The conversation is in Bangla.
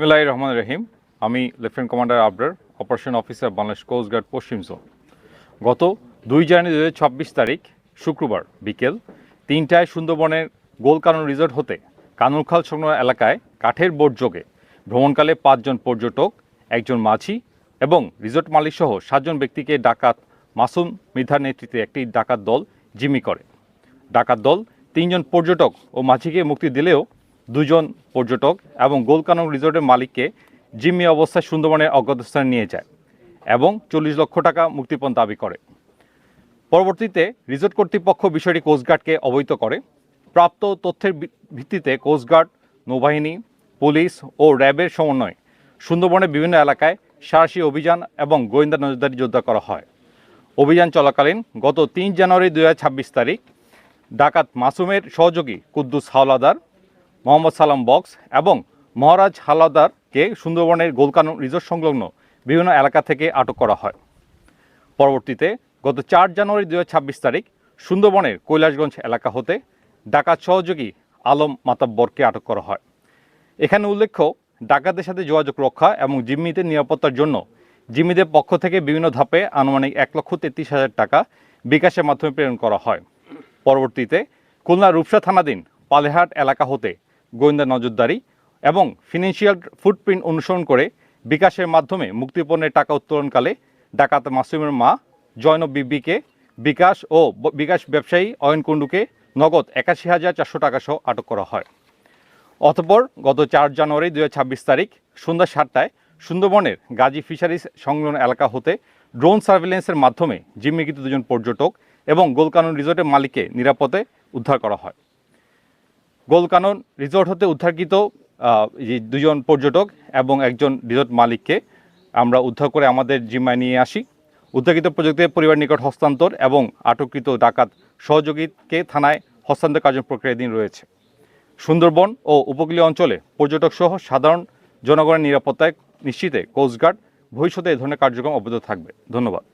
বিসমিল্লাহির রহমান রহিম। আমি lieutenant commander Abrar, operation officer Bangladesh coast guard, পশ্চিম জোন। গত দুই জানুয়ারি দু ছাব্বিশ তারিখ, শুক্রবার বিকেল তিনটায় সুন্দরবনের গোলকানন রিসোর্ট হতে কানুরখাল সংলগ্ন এলাকায় কাঠের বোট যোগে ভ্রমণকালে পাঁচজন পর্যটক, একজন মাঝি এবং রিসোর্ট মালিক সহ সাতজন ব্যক্তিকে ডাকাত মাসুম মৃধার নেতৃত্বে একটি ডাকাত দল জিম্মি করে। ডাকাত দল তিনজন পর্যটক ও মাঝিকে মুক্তি দিলেও দুজন পর্যটক এবং গোলকানং রিসোর্টের মালিককে জিম্মি অবস্থায় সুন্দরবনের অজ্ঞাত স্থানে নিয়ে যায় এবং চল্লিশ লক্ষ টাকা মুক্তিপণ দাবি করে। পরবর্তীতে রিসোর্ট কর্তৃপক্ষ বিষয়টি কোস্টগার্ডকে অবহিত করে। প্রাপ্ত তথ্যের ভিত্তিতে কোস্টগার্ড নৌবাহিনী, পুলিশ ও র্যাবের সমন্বয়ে সুন্দরবনের বিভিন্ন এলাকায় সাহসী অভিযান এবং গোয়েন্দা নজরদারি যোদ্ধা করা হয়। অভিযান চলাকালীন গত তিন জানুয়ারি দু হাজার ছাব্বিশ তারিখ ডাকাত মাসুমের সহযোগী কুদ্দুস হাওলাদার মোহাম্মদ সালাম বক্স এবং মহারাজ হালাদারকে সুন্দরবনের গোলকানন রিসোর্ট সংলগ্ন বিভিন্ন এলাকা থেকে আটক করা হয়। পরবর্তীতে গত চার জানুয়ারি দু হাজার ছাব্বিশ তারিখ সুন্দরবনের কৈলাসগঞ্জ এলাকা হতে ডাকাত সহযোগী আলম মাতাব্বরকে আটক করা হয়। এখানে উল্লেখ্য ডাকাতের সাথে যোগাযোগ রক্ষা এবং জিম্মিদের নিরাপত্তার জন্য জিম্মিদের পক্ষ থেকে বিভিন্ন ধাপে আনুমানিক এক লক্ষ তেত্রিশ হাজার টাকা বিকাশের মাধ্যমে প্রেরণ করা হয়। পরবর্তীতে খুলনা রূপসা থানাধীন পালেহাট এলাকা হতে গোয়েন্দা নজরদারি এবং ফিনান্সিয়াল ফুটপ্রিন্ট অনুসরণ করে বিকাশের মাধ্যমে মুক্তিপণের টাকা উত্তোলনকালে ডাকাত মাসুমের মা জয়নব বিবিকে বিকাশ ও বিকাশ ব্যবসায়ী অয়ন কুণ্ডুকে নগদ একাশি হাজার চারশো টাকা সহ আটক করা হয়। অতপর গত চার জানুয়ারি দু হাজার ছাব্বিশ তারিখ সন্ধ্যা সাতটায় সুন্দরবনের গাজী ফিশারিজ সংলগ্ন এলাকা হতে ড্রোন সার্ভেলেন্সের মাধ্যমে জিম্মিকৃত দুজন পর্যটক এবং গোলকানন রিসোর্টের মালিককে নিরাপদে উদ্ধার করা হয়। গোলকানন রিসোর্ট হতে উদ্ধারকৃত দুজন পর্যটক এবং একজন রিসোর্ট মালিককে আমরা উদ্ধার করে আমাদের জিম্মায় নিয়ে আসি। উদ্ধারকৃত প্রযুক্তির পরিবার নিকট হস্তান্তর এবং আটককৃত ডাকাত সহযোগীকে থানায় হস্তান্তর কার্য প্রক্রিয়াধীন রয়েছে। সুন্দরবন ও উপকূলীয় অঞ্চলে পর্যটক সহ সাধারণ জনগণের নিরাপত্তায় নিশ্চিতে কোস্টগার্ড ভবিষ্যতে এ ধরনের কার্যক্রম অব্যাহত থাকবে। ধন্যবাদ।